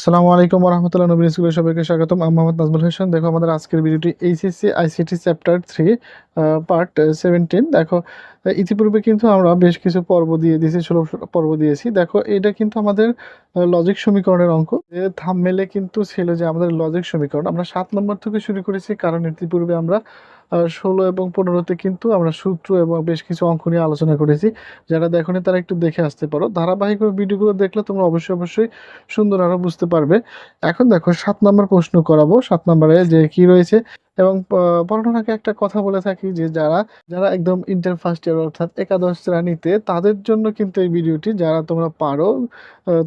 আসসালামু আলাইকুম রহমতুল্লাহ নবীন স্কুলের সবাইকে স্বাগতম। আমি মোহাম্মদ নাজমুল হোসেন। দেখো, আমাদের আজকের ভিডিওটি HSC ICT chapter three part seventeen দেখো, ইতিপূর্বে কিন্তু আমরা বেশ কিছু পর্ব দিয়ে দিয়েছি ষোলো পর্ব দিয়েছি। দেখো, এটা কিন্তু আমাদের লজিক সমীকরণের অঙ্ক। যে থামমেলে কিন্তু ছিল যে আমাদের লজিক সমীকরণ। আমরা সাত নম্বর থেকে শুরু করেছি, কারণ ইতিপূর্বে আমরা ষোলো এবং পনেরোতে কিন্তু আমরা সূত্র এবং বেশ কিছু অঙ্ক নিয়ে আলোচনা করেছি। যারা দেখোনি তারা একটু দেখে আসতে পারো। ধারাবাহিকভাবে ভিডিওগুলো দেখলে তোমরা অবশ্যই অবশ্যই সুন্দর আরও বুঝতে পারবে। এখন দেখো সাত নম্বর প্রশ্ন করাবো। সাত নম্বরে যে কি রয়েছে? এবং পড়ানোর একটা কথা বলে থাকি যে যারা যারা একদম ইন্টার ফার্স্ট ইয়ার অর্থাৎ একাদশ শ্রেণীতে, তাদের জন্য কিন্তু এই ভিডিওটি, যারা তোমরা পারো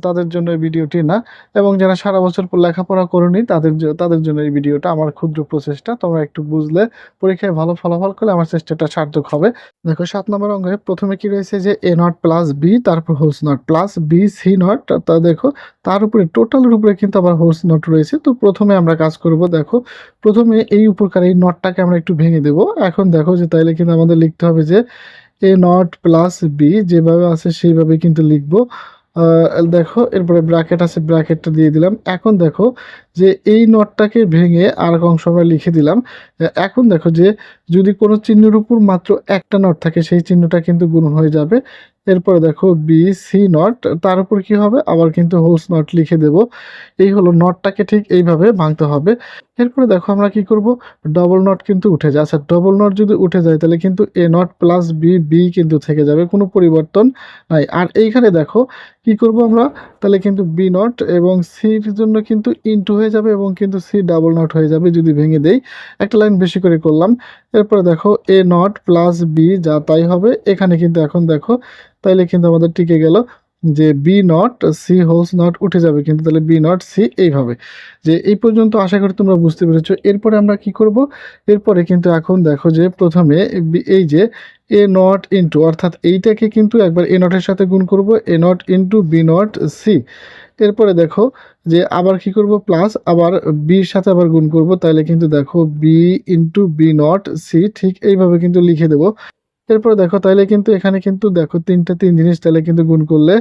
তাদের জন্য এই ভিডিওটি না। এবং যারা সারা বছর পর লেখাপড়া করোনি, তাদের তাদের জন্য এই ভিডিওটা আমার ক্ষুদ্র প্রচেষ্টা। তোমরা একটু বুঝলে, পরীক্ষায় ভালো ফলাফল করলে আমার চেষ্টাটা সার্থক হবে। দেখো, সাত নম্বর অঙ্কে প্রথমে কি রয়েছে যে এ নট প্লাস বি তারপর whole's not plus B C not তা দেখো, তার উপরে টোটালের উপরে কিন্তু আবার হোলস নট রয়েছে। তো প্রথমে আমরা কাজ করব, দেখো, প্রথমে এই উপরকার এই নটটাকে আমরা একটু ভেঙে দেব। এখন দেখো যে তাইলে কিন্তু আমাদের লিখতে হবে যে এ নট প্লাস বি যেভাবে আছে সেইভাবে কিন্তু লিখব। দেখো এরপরে ব্র্যাকেট আছে, ব্র্যাকেটটা দিয়ে দিলাম। এখন দেখো যে এই নটটাকে ভেঙে আর অংশ আমরা লিখে দিলাম। এখন দেখো যে যদি কোনো চিহ্নের উপর মাত্র একটা নট থাকে সেই চিহ্নটা কিন্তু গুণ হয়ে যাবে। এরপরে দেখো বি সি নট তার উপর কি হবে? আবার কিন্তু হোলস নট লিখে দেব। এই হলো নটটাকে ঠিক এইভাবে ভাঙতে হবে। এরপরে দেখো আমরা কি করব? ডবল নট কিন্তু উঠে যায়। আচ্ছা ডবল নট যদি উঠে যায়, তাহলে কিন্তু A not plus B B কিন্তু থেকে যাবে। কোনো পরিবর্তন নাই। আর এইখানে দেখো কি করব আমরা? তাহলে কিন্তু বি নট এবং সির জন্য কিন্তু ইনটু হয়ে যাবে এবং কিন্তু সি ডাবল নট হয়ে যাবে যদি ভেঙে দেই। একটা লাইন বেশি করে করলাম। এরপরে দেখো এ নট প্লাস বি যা তাই হবে। এখানে কিন্তু এখন দেখো, তাইলে কিন্তু আমাদের টিকে গেল যে B not C whole's not উঠে যাবে কিন্তু তাহলে বি নট সি এইভাবে। যে এই পর্যন্ত আশা করি তোমরা বুঝতে পেরেছ। এরপরে আমরা কি করব? এরপরে কিন্তু এখন দেখো যে প্রথমে এই যে এ নট ইন্টু অর্থাৎ এইটাকে কিন্তু একবার এ নটের সাথে গুণ করব। A not into B not C এরপরে দেখো যে আবার কি করব? প্লাস আবার বির সাথে আবার গুণ করব। তাহলে কিন্তু দেখো B into B not C ঠিক এইভাবে কিন্তু লিখে দেবো। এরপরে দেখো তাহলে কিন্তু এখানে কিন্তু দেখো তিনটা তিন জিনিস তাহলে কিন্তু গুণ করলে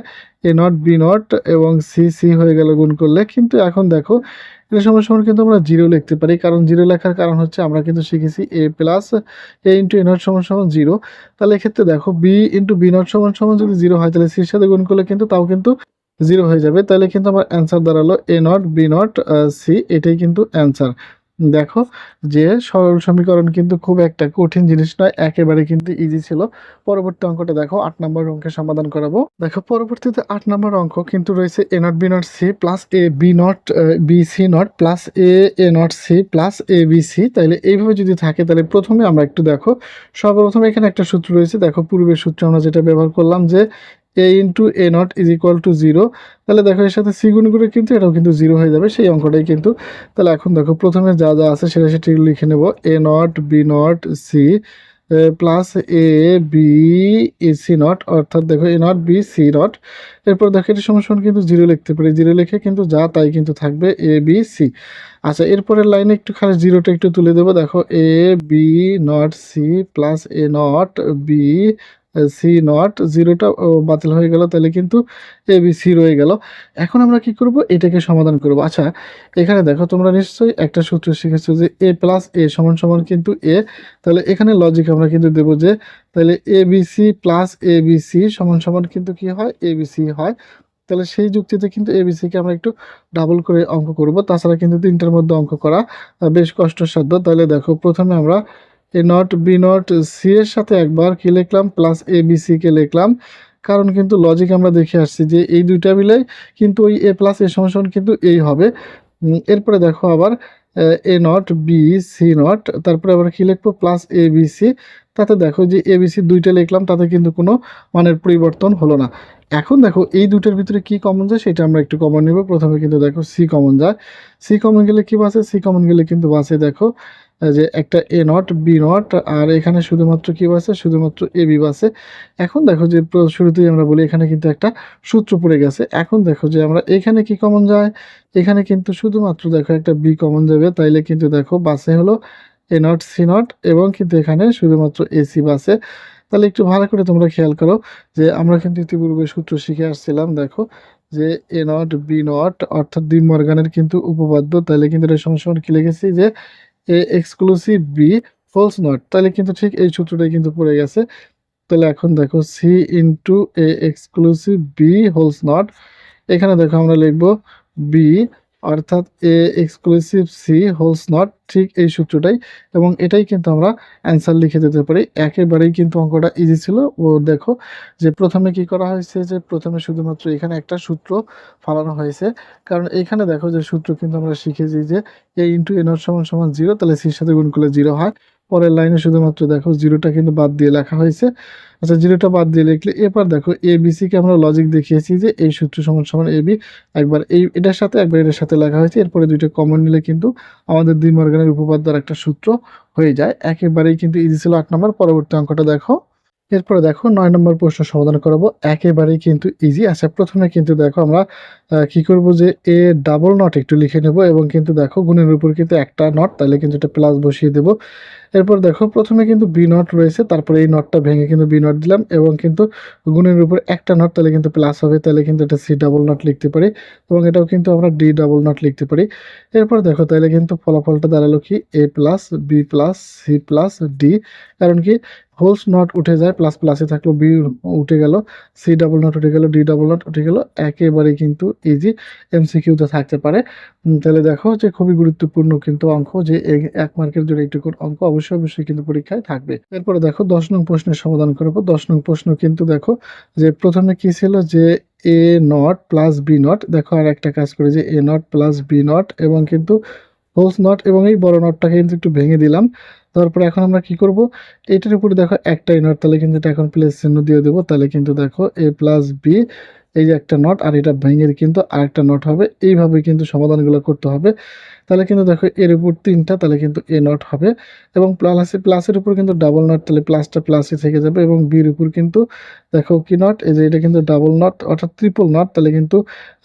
এ নট বি নট এবং সি সি হয়ে গেল গুণ করলে। কিন্তু এখন দেখো এটা সময় সমান কিন্তু আমরা জিরো লিখতে পারি। কারণ জিরো লেখার কারণ হচ্ছে আমরা কিন্তু শিখেছি A plus A into A not সমান সমান জিরো তাহলে এক্ষেত্রে দেখো বি ইন্টু বি নট সমান সমান যদি জিরো হয় তাহলে সির সাথে গুণ করলে কিন্তু তাও কিন্তু জিরো হয়ে যাবে, তাহলে কিন্তু আমার অ্যান্সার দাঁড়াল A not B not C এটাই কিন্তু অ্যান্সার দেখো যে সরল সমীকরণ কিন্তু খুব একটা কঠিন জিনিস নয়, একেবারে কিন্তু ইজি ছিল। পরবর্তী অঙ্কটা দেখো, আট নম্বর অঙ্কের সমাধান করাবো। দেখো, পরবর্তীতে আট নম্বর অঙ্ক কিন্তু রয়েছে A not B not C plus A B not B C not plus A A not C plus A B C তাহলে এইভাবে যদি থাকে, তাহলে প্রথমে আমরা একটু দেখো। সর্বপ্রথমে এখানে একটা সূত্র রয়েছে। দেখো, পূর্বের সূত্র আমরা যেটা ব্যবহার করলাম যে A into A not is equal to zero তাহলে দেখো এর সাথে সি গুণ করে কিন্তু এটাও কিন্তু জিরো হয়ে যাবে, সেই অঙ্কটাই কিন্তু তাহলে এখন দেখো প্রথমে যা যা আছে সেটা সেটি লিখে নেব A not B not C plus A B C not অর্থাৎ দেখো A not B C not এরপর দেখো এটি সমস্যা কিন্তু জিরো লিখতে পারি জিরো লিখে কিন্তু যা তাই কিন্তু থাকবে এ বি সি আচ্ছা এরপরের লাইনে একটু খালি জিরোটা একটু তুলে দেবো, দেখো A B not C plus A not B C not জিরোটা বাতিল হয়ে গেল, তাহলে কিন্তু এ বি সি রয়ে গেল। এখন আমরা কি করব? এটাকে সমাধান করব। আচ্ছা এখানে দেখো তোমরা নিশ্চয়ই একটা সূত্র শিখেছো যে এ প্লাস এ সমান সমান কিন্তু এ তাহলে এখানে লজিক আমরা কিন্তু দেব যে, তাহলে A B C plus A B C সমান সমান কিন্তু কি হয়? এ বি সি হয়। তাহলে সেই যুক্তিতে কিন্তু এ বি সিকে আমরা একটু ডাবল করে অঙ্ক করব। তাছাড়া কিন্তু তিনটার মধ্যে অঙ্ক করা বেশ কষ্টসাধ্য। তাহলে দেখো, প্রথমে আমরা A not B not C এর সাথে একবার কি লিখলাম? প্লাস এ বি সি কে লিখলাম। কারণ কিন্তু লজিক আমরা দেখে আসছি যে এই দুইটা মিলে কিন্তু ওই এ প্লাস এ সমান কিন্তু এই হবে। এরপরে দেখো আবার, A not B C not তারপরে আবার কি লিখব? প্লাস এ বি সি তাতে দেখো যে এ বি সি দুইটা লিখলাম, তাতে কিন্তু কোনো মানের পরিবর্তন হলো না। এখন দেখো এই দুইটার ভিতরে কি কমন যায় সেটা আমরা একটু কমন নেব। প্রথমে কিন্তু দেখো সি কমন যায়। সি কমন গেলে কি বাসে সি কমন গেলে কিন্তু বাসে দেখো। যে একটা এ নট বি নট আর এখানে শুধুমাত্র কি বাসে শুধুমাত্র এ বি বাসে এখন দেখো যে শুরুতেই আমরা বলি এখানে কিন্তু একটা সূত্র পড়ে গেছে। এখন দেখো যে আমরা এখানে কি কমন যায়? এখানে কিন্তু শুধুমাত্র দেখো একটা বি কমন যাবে। তাইলে কিন্তু দেখো বাসে হলো এ নট সি নট এবং কিন্তু এখানে শুধুমাত্র এসি বাসে তাহলে একটু ভালো করে তোমরা খেয়াল করো যে আমরা কিন্তু ইতিপূর্বে সূত্র শিখে আসছিলাম, দেখো যে এ নট বি নট অর্থাৎ দুই মর্গানের কিন্তু উপপাদ্য। তাহলে কিন্তু এটা সমান সমান কি লিখেছি? যে A exclusive B false not তাহলে কিন্তু ঠিক এই সূত্রটাই কিন্তু পড়ে গেছে। তাহলে এখন দেখো C into A exclusive B whole's not এখানে দেখো আমরা লিখব বি অর্থাৎ A exclusive C whole's not ঠিক এই সূত্রটাই। এবং এটাই কিন্তু আমরা অ্যান্সার লিখে দিতে পারি। একেবারেই কিন্তু অঙ্কটা ইজি ছিল। ও দেখো যে প্রথমে কি করা হয়েছে যে প্রথমে শুধুমাত্র এখানে একটা সূত্র ফালানো হয়েছে। কারণ এখানে দেখো যে সূত্র কিন্তু আমরা শিখেছি যে এ ইন্টু এ নট সমান সমান জিরো তাহলে সির সাথে গুণ করলে জিরো হয়। পরের লাইনে শুধুমাত্র দেখো জিরোটা কিন্তু বাদ দিয়ে লেখা হয়েছে। আচ্ছা জিরোটা বাদ দিয়ে লিখলে এবার দেখো এ কে আমরা লজিক দেখিয়েছি যে এই সূত্র সমান সমান এ বি একবার এই এটার সাথে একবার এটার সাথে লেখা হয়েছে। এরপরে দুইটা কমন নিলে কিন্তু আমাদের দুই মর্গানের উপপাদ্যর একটা সূত্র হয়ে যায়। একেবারেই কিন্তু ইজি ছিল আট নম্বর। পরবর্তী অঙ্কটা দেখো। এরপরে দেখো নয় নম্বর প্রশ্ন সমাধান করাবো। একেবারেই কিন্তু ইজি আচ্ছা প্রথমে কিন্তু দেখো আমরা কি করব যে এ ডাবল নট একটু লিখে নেব এবং কিন্তু দেখো গুণের উপর কিন্তু একটা নট তাহলে কিন্তু এটা প্লাস বসিয়ে দেব। এরপর দেখো, প্রথমে কিন্তু বি নট রয়েছে, তারপরে এই নটটা ভেঙে কিন্তু বি নট দিলাম এবং কিন্তু গুণের উপর একটা নট তাহলে কিন্তু প্লাস হবে, তাহলে কিন্তু এটা সি ডাবল নট লিখতে পারি এবং এটাও কিন্তু আমরা ডি ডাবল নট লিখতে পারি। এরপর দেখো, তাহলে কিন্তু ফলাফলটা দাঁড়াল কি? A plus B plus C plus D কারণ কি? হোলস নট উঠে যায় প্লাস প্লাসে থাকল বি উঠে গেল সি ডাবল নট উঠে গেল ডি ডাবল নট উঠে গেল, একেবারে কিন্তু ইজি এমসিকিউতে থাকতে পারে। তাহলে দেখো যে খুবই গুরুত্বপূর্ণ কিন্তু অঙ্ক, যে এক মার্কের জন্য এইটুকু অঙ্ক অবশ্যই অবশ্যই কিন্তু পরীক্ষায় থাকবে। এরপরে দেখো দশ নং প্রশ্নের সমাধান করব দশ নং প্রশ্ন কিন্তু দেখো যে প্রথমে কি ছিল যে A not plus B not দেখো আর একটা কাজ করে যে A not plus B not এবং কিন্তু হোলস নট এবং এই বড় নটটাকে কিন্তু একটু ভেঙে দিলাম। তারপরে এখন আমরা কি করব? এটার উপরে দেখো একটাই নট তাহলে কিন্তু এটা এখন প্লেস চিহ্ন দিয়ে দেবো। তাহলে কিন্তু দেখো এ প্লাস বি এই যে একটা নট আর এটা ভেঙে কিন্তু আরেকটা নট হবে। এইভাবে কিন্তু সমাধানগুলো করতে হবে। তাহলে কিন্তু দেখো এর উপর তিনটা, তাহলে কিন্তু এ নট হবে। এবং প্লাসে প্লাসের উপর কিন্তু ডাবল নট, তাহলে প্লাসটা প্লাসে থেকে যাবে। এবং বির উপর কিন্তু দেখো কি নট? এই যে এটা কিন্তু ডাবল নট, অর্থাৎ ট্রিপল নট, তাহলে কিন্তু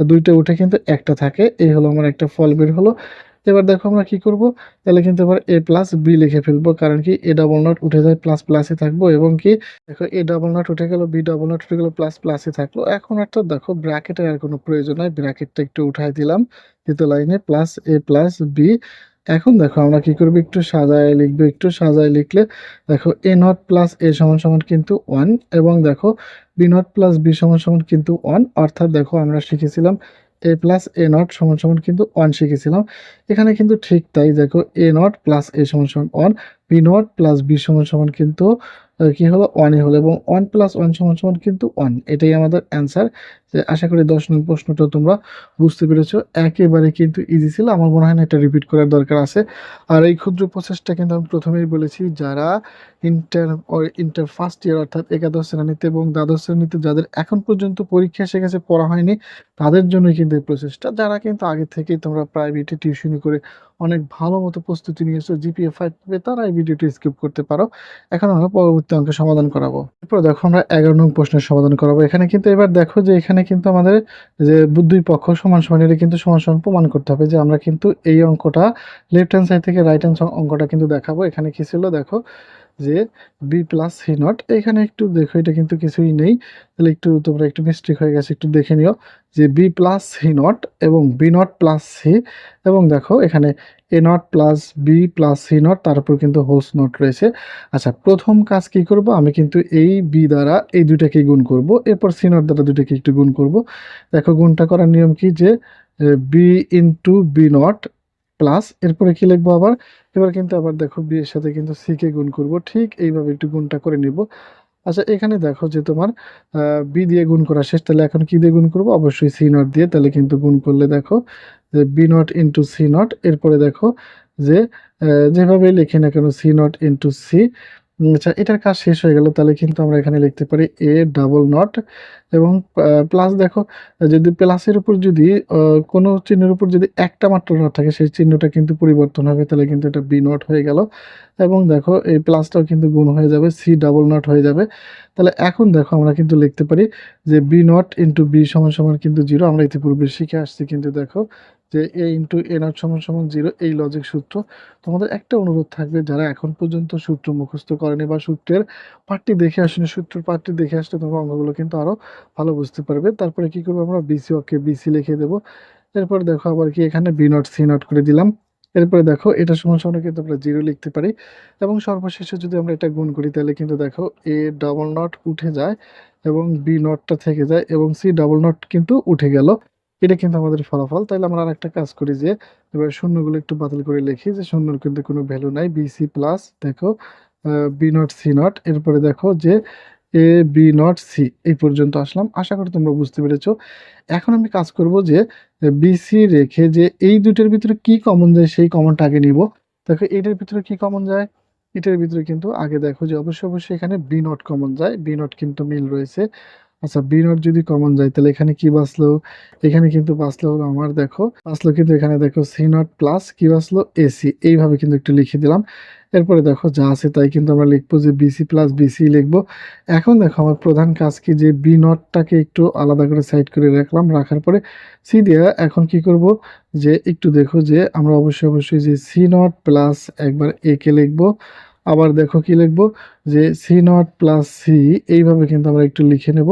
দুইটা উঠে কিন্তু একটা থাকে। এই হলো আমার একটা ফল বের হলো। এবার দেখো আমরা কি করব? তাহলে কিন্তু এবার এ প্লাস বি লিখে ফেলব। কারণ কি এ ডাবল নট উঠে যায় প্লাস প্লাসে থাকব এবং কি, দেখো এ ডাবল নট উঠে গেল বি ডাবল নট উঠে গেল প্লাস প্লাসে থাকল। এখন একটা দেখো ব্র্যাকেটের আর কোনো প্রয়োজন নাই। ব্র্যাকেটটা একটু উঠাই দিলাম, দ্বিতীয় লাইনে প্লাস এ প্লাস বি এখন দেখো আমরা কি করব? একটু সাজায় লিখব, একটু সাজায় লিখলে দেখো এ নট প্লাস এ সমান সমান কিন্তু ওয়ান এবং দেখো বি নট প্লাস বি সমান সমান কিন্তু ওয়ান অর্থাৎ দেখো আমরা শিখেছিলাম এ প্লাস এ নট সমান সমান কিন্তু ওয়ান শিখেছিলাম। এখানে কিন্তু ঠিক তাই, দেখো এ নট প্লাস এ সমান সমান one B not plus B সমান সমান কিন্তু কি হলো? ওয়ানই হলো এবং ওয়ান প্লাস ওয়ান সমান সমান কিন্তু ওয়ান এটাই আমাদের অ্যান্সার যে আশা করি দশ নং প্রশ্নটা তোমরা বুঝতে পেরেছ। একেবারে কিন্তু ইজি ছিল। আমার মনে হয় না এটা রিপিট করার দরকার আছে। আর এই ক্ষুদ্র প্রসেসটা কিন্তু আমি প্রথমেই বলেছি, যারা ইন্টার ইন্টার ফার্স্ট ইয়ার অর্থাৎ একাদশ শ্রেণীতে এবং দ্বাদশ শ্রেণীতে যাদের এখন পর্যন্ত পরীক্ষা এসে গেছে, পড়া হয়নি, তাদের জন্যই কিন্তু এই প্রসেসটা যারা কিন্তু আগে থেকেই তোমরা প্রাইভেটে টিউশনি করে অনেক ভালো মতো প্রস্তুতি নিয়েছো জিপিএ ফাইভ তারা এই ভিডিওটি স্কিপ করতে পারো। এখন আমরা পরবর্তী অঙ্কে সমাধান করাবো। এরপর দেখো আমরা এগারো নং প্রশ্নের সমাধান করাবো। এখানে কিন্তু এবার দেখো যে এখানে কিন্তু আমাদের যে দুই পক্ষ সমান সমান, এটা কিন্তু সমান সমান প্রমাণ করতে হবে যে আমরা কিন্তু এই অঙ্কটা লেফট হ্যান্ড সাইড থেকে রাইট হ্যান্ড অঙ্কটা কিন্তু দেখাবো। এখানে কি ছিল দেখো? যে বি প্লাস সি নট এখানে একটু দেখো, এটা কিন্তু কিছুই নেই। তাহলে একটু তোমরা একটু মিস্টেক হয়ে গেছে, একটু দেখে নিও যে বি প্লাস সি নট এবং বি নট প্লাস সি এবং দেখো এখানে A not plus B plus C not তার উপর কিন্তু হোলস নট রয়েছে। আচ্ছা প্রথম কাজ কি করব? আমি কিন্তু এই বি দ্বারা এই দুইটাকে গুণ করব, এরপর সি নট দ্বারা দুইটাকে একটু গুণ করব। দেখো, গুণটা করার নিয়ম কি? যে B into B not plus এরপরে কি লিখব আবার? এবার কিন্তু আবার দেখো বি এর সাথে কিন্তু সি কে গুণ করব। ঠিক এইভাবে একটু গুণটা করে নিব। আচ্ছা এখানে দেখো যে তোমার বি দিয়ে গুণ করা শেষ, তাহলে এখন কি দিয়ে গুণ করব? অবশ্যই সি নট দিয়ে, তাহলে কিন্তু গুণ করলে দেখো যে B not into C not এরপরে দেখো যে যেভাবে লিখি না কেন সি নট ইন্টু সি আচ্ছা এটার কাজ শেষ হয়ে গেল, তাহলে কিন্তু আমরা এখানে লিখতে পারি এ ডাবল নট এবং প্লাস দেখো, যদি প্লাসের উপর যদি কোনো চিহ্নের উপর যদি একটা মাত্র নট থাকে, সেই চিহ্নটা কিন্তু পরিবর্তন হবে, তাহলে কিন্তু এটা বি নট হয়ে গেল। এবং দেখো, এই প্লাসটাও কিন্তু গুণ হয়ে যাবে সি ডাবল নট হয়ে যাবে। তাহলে এখন দেখো, আমরা কিন্তু লিখতে পারি যে বি নট ইন্টু বি সমান সমান কিন্তু জিরো আমরা ইতিপূর্বে শিখে আসছি কিন্তু দেখো যে এ ইন্টু এ নট সমান সমান জিরো এই লজিক সূত্র। তোমাদের একটা অনুরোধ থাকবে, যারা এখন পর্যন্ত সূত্র মুখস্থ করেনি বা সূত্রের পাঠটি দেখে আসেনি, সূত্রের পাঠটি দেখে আসলে তোমরা অঙ্কগুলো কিন্তু আরও ভালো বুঝতে পারবে। তারপরে কি করব আমরা? বিসি ওকে বিসি লিখে দেবো। এরপর দেখো আবার কি এখানে বি নট সি নট করে দিলাম। এরপরে দেখো, এটা সমান সমান কিন্তু আমরা জিরো লিখতে পারি। এবং সর্বশেষে যদি আমরা এটা গুণ করি, তাহলে কিন্তু দেখো এ ডবল নট উঠে যায় এবং বি নটটা থেকে যায় এবং সি ডবল নট কিন্তু উঠে গেল। এটা কিন্তু আমাদের ফলাফল। তাহলে আমরা আর একটা কাজ করি যে, এবার শূন্যগুলো একটু বাতিল করে লিখি যে, শূন্যর কিন্তু কোনো ভ্যালু নাই বি সি প্লাস দেখো বি নট সি নট এরপরে দেখো যে এ বি নট সি এই পর্যন্ত আসলাম। আশা করি তোমরা বুঝতে পেরেছ। এখন আমি কাজ করব যে বিসি রেখে যে, এই দুটোর ভিতরে কি কমন যায়, সেই কমনটা আগে নিব। দেখো, এটার ভিতরে কি কমন যায়? এটার ভিতরে কিন্তু আগে দেখো যে, অবশ্যই অবশ্যই এখানে বি নট কমন যায়। বি নট কিন্তু মিল রয়েছে। আচ্ছা বি নট যদি কমন যায়, তাহলে এখানে কি বাঁচলো? এখানে কিন্তু বাঁচলো হলো আমার, দেখো, বাঁচলো কিন্তু এখানে, দেখো সি নট প্লাস কি বাঁচলো? এসি এইভাবে কিন্তু একটু লিখে দিলাম। এরপরে দেখো, যা আছে তাই কিন্তু আমরা লিখব যে বিসি প্লাস বিসি লিখব। এখন দেখো, আমার প্রধান কাজ কি? যে বি নটটাকে একটু আলাদা করে সাইড করে রাখলাম, রাখার পরে সি দিয়ে এখন কি করব? যে একটু দেখো যে আমরা অবশ্যই অবশ্যই যে সি নট প্লাস একবার এ কে লিখব। আবার দেখো কি লিখব? যে সি নট প্লাস সি এইভাবে কিন্তু আমরা একটু লিখে নেব।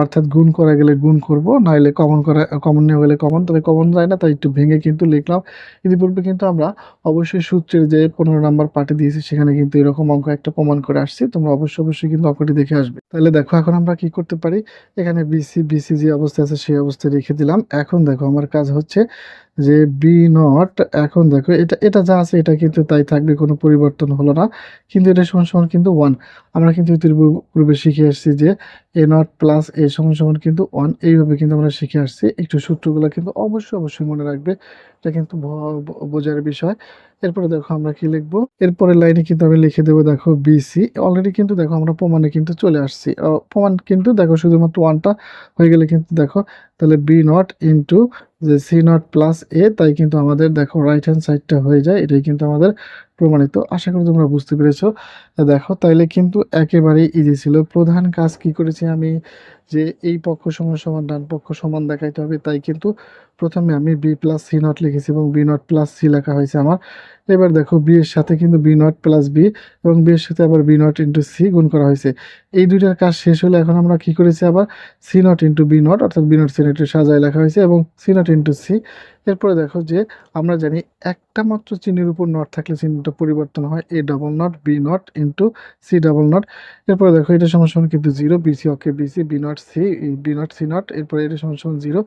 অর্থাৎ গুণ করা গেলে গুণ করব নাহলে কমন করা কমন নেওয়া গেলে কমন তবে কমন যায় না, তাই একটু ভেঙে কিন্তু লিখলাম। ইতিপূর্বে কিন্তু আমরা অবশ্যই সূত্রের যে পনেরো নাম্বার পার্টে দিয়েছি, সেখানে কিন্তু এরকম অঙ্ক একটা প্রমাণ করে আসছি। তোমরা অবশ্যই অবশ্যই কিন্তু অঙ্কটি দেখে আসবে। তাহলে দেখো, এখন আমরা কি করতে পারি? এখানে বিসি বিসি যে অবস্থা আছে, সেই অবস্থায় রেখে দিলাম। এখন দেখো, আমার কাজ হচ্ছে যে বি নট এখন দেখো, এটা এটা যা আছে, এটা কিন্তু তাই থাকবে, কোনো পরিবর্তন হলো না। কিন্তু এটা সমান সমান কিন্তু ওয়ান আমরা কিন্তু পূর্বে শিখে আসছি যে এ নট প্লাস এ সমান সমান কিন্তু ওয়ান এইভাবে কিন্তু আমরা শিখে আসছি। একটু সূত্রগুলো কিন্তু অবশ্যই অবশ্যই মনে রাখবে। এটা কিন্তু বোঝার বিষয়। এরপরে দেখো আমরা কি লিখব? এরপরে লাইনে কিন্তু আমি লিখে দেবো দেখো বিসি অলরেডি কিন্তু দেখো আমরা প্রমাণে কিন্তু চলে আসছি। প্রমাণ কিন্তু দেখো শুধুমাত্র ওয়ানটা হয়ে গেলে কিন্তু দেখো, তাহলে বি নট ইন্টু যে সি নট প্লাস এ তাই কিন্তু আমাদের দেখো রাইট হ্যান্ড সাইডটা হয়ে যায়। এটাই কিন্তু আমাদের প্রমাণিত। আশা করি তোমরা বুঝতে পেরেছ। দেখো, তাইলে কিন্তু একেবারেই ইজি ছিল। প্রধান কাজ কি করেছি আমি? যে এই পক্ষ সমান সমান, ডান পক্ষ সমান দেখাইতে হবে। তাই কিন্তু প্রথমে আমি বি প্লাস সি নট লিখেছি এবং বি নট প্লাস সি লেখা হয়েছে আমার। এবার দেখো বি এর সাথে কিন্তু বি নট প্লাস বি এবং বি এর সাথে আবার বি নট ইন্টু সি গুণ করা হয়েছে। এই দুইটার কাজ শেষ হলে এখন আমরা কি করেছি আবার? C not into B not অর্থাৎ বি নট সি নট সাজায় লেখা হয়েছে এবং সি নট ইন্টু সি এরপরে দেখো যে আমরা জানি একটা মাত্র চিহ্নের উপর নট থাকলে চিহ্নটা পরিবর্তন হয় A double not B not into C double not এরপরে দেখো এটা সমান কিন্তু zero BC okay BC B not C B not C not এরপরে এটা সমান জিরো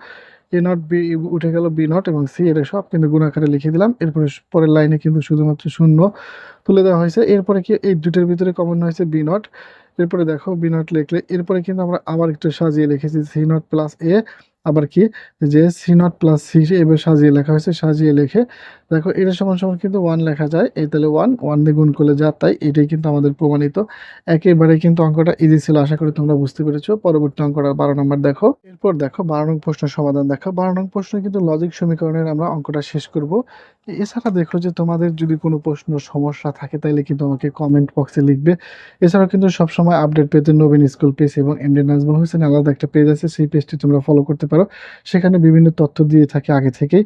এ নট বি উঠে গেল বি নট এবং সি এটা সব কিন্তু গুণাকারে লিখে দিলাম। এরপরে পরের লাইনে কিন্তু শুধুমাত্র শূন্য তুলে দেওয়া হয়েছে। এরপরে কি এই দুটোর ভিতরে কমন হয়েছে বি নট এরপরে দেখো বি নট লিখলে, এরপরে কিন্তু আমরা আবার একটু সাজিয়ে লিখেছি সি নট প্লাস এ, আবার কি? যে সি নট প্লাস সি এবার সাজিয়ে লেখা হয়েছে, সাজিয়ে লিখে। দেখো, এটা সমান সমান কিন্তু ওয়ান লেখা যায় এই তাহলে ওয়ান ওয়ান দিয়ে গুণ করলে যা, তাই এটাই কিন্তু আমাদের প্রমাণিত। একেবারে কিন্তু অঙ্কটা ইজি ছিল, আশা করি তোমরা বুঝতে পেরেছ। পরবর্তী অঙ্কটা বারো নম্বর দেখো। এরপর দেখো বারো নং প্রশ্নের সমাধান দেখো। বারো নং প্রশ্ন কিন্তু লজিক সমীকরণের আমরা অঙ্কটা শেষ করব। এছাড়া দেখো যে তোমাদের যদি কোনো প্রশ্ন, সমস্যা থাকে তাহলে কিন্তু আমাকে কমেন্ট বক্সে লিখবে। এছাড়াও কিন্তু সবসময় আপডেট পেতে নবীন স্কুল পেজ এবং এমডি নাজমুল হোসেন আলাদা একটা পেজ আছে, সেই পেজটি তোমরা ফলো করতে পারো। সেখানে বিভিন্ন তথ্য দিয়ে থাকে আগে থেকেই।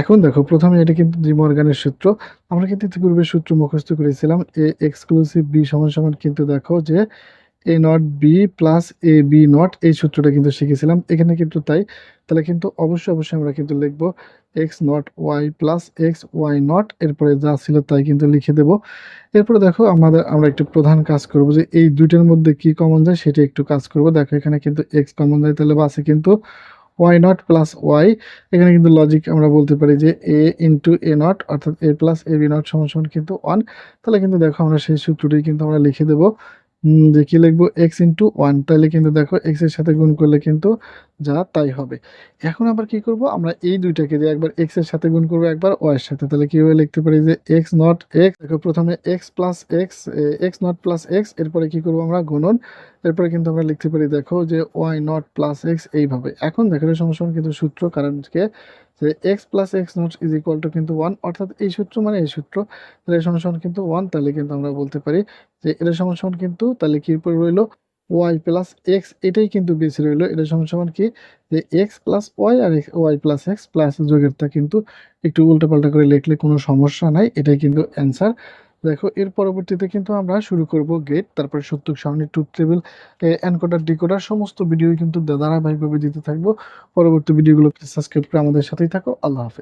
এখন দেখো, প্রথমে এটা কিন্তু ডি মর্গানের সূত্র। আমরা কিন্তু ইতিপূর্বে সূত্র মুখস্থ করেছিলাম, এ এক্সক্লুসিভ বি সমান সমান কিন্তু দেখো যে A not B plus A B not এই সূত্রটা কিন্তু শিখেছিলাম। এখানে কিন্তু তাই। তাহলে কিন্তু অবশ্যই অবশ্যই আমরা কিন্তু লিখব X not Y plus X Y not এরপরে যা ছিল তাই কিন্তু লিখে দেব। এরপরে দেখো আমাদের, আমরা একটু প্রধান কাজ করব যে এই দুইটার মধ্যে কি কমন যায় সেটা একটু কাজ করব। দেখো এখানে কিন্তু এক্স কমন যায় তাহলে বাসে কিন্তু ওয়াই নট প্লাস ওয়াই এখানে কিন্তু লজিক আমরা বলতে পারি যে এ ইন্টু এ নট অর্থাৎ A plus A B not সমান কিন্তু ওয়ান তাহলে কিন্তু দেখো আমরা সেই সূত্রটি কিন্তু আমরা লিখে দেবো। যে কি লিখব এক্স ইন্টু ওয়ান তাহলে কিন্তু দেখো এক্সের সাথে গুণ করলে কিন্তু যা তাই হবে। এখন আবার কি করব? আমরা এই দুইটাকে যে একবার এক্সের সাথে গুণ করব একবার ওয়াই এর সাথে। তাহলে কীভাবে লিখতে পারি যে এক্স নট এক্স দেখো প্রথমে X plus X X not plus X এরপরে কি করব আমরা? গুণন। এরপরে কিন্তু আমরা লিখতে পারি দেখো যে ওয়াই নট প্লাস এক্স এইভাবে। এখন দেখো সমস্যা কিন্তু সূত্র কারণ কি যে X plus X not is equal to কিন্তু ওয়ান অর্থাৎ এই সূত্র মানে এই সূত্র। তাহলে সমান কিন্তু ওয়ান তাহলে কিন্তু আমরা বলতে পারি যে এটা সমান কিন্তু তাহলে কি রইল? ওয়াই প্লাস এক্স এটাই কিন্তু বেশি রইল। সমান সমান কি? যে এক্স প্লাস ওয়াই আর ওয়াই প্লাস এক্স প্লাস যোগেরটা কিন্তু একটু উল্টো পাল্টা করে লিখলে কোনো সমস্যা নাই। এটাই কিন্তু অ্যান্সার দেখো, এর পরবর্তীতে কিন্তু আমরা শুরু করব গেট তারপরে সত্যক সামনে ট্রুথ টেবিল এনকোডার ডিকোডার সমস্ত ভিডিও কিন্তু ধারাবাহিকভাবে দিতে থাকব। পরবর্তী ভিডিওগুলো সাবস্ক্রাইব করে আমাদের সাথেই থাকো। আল্লাহ হাফেজ।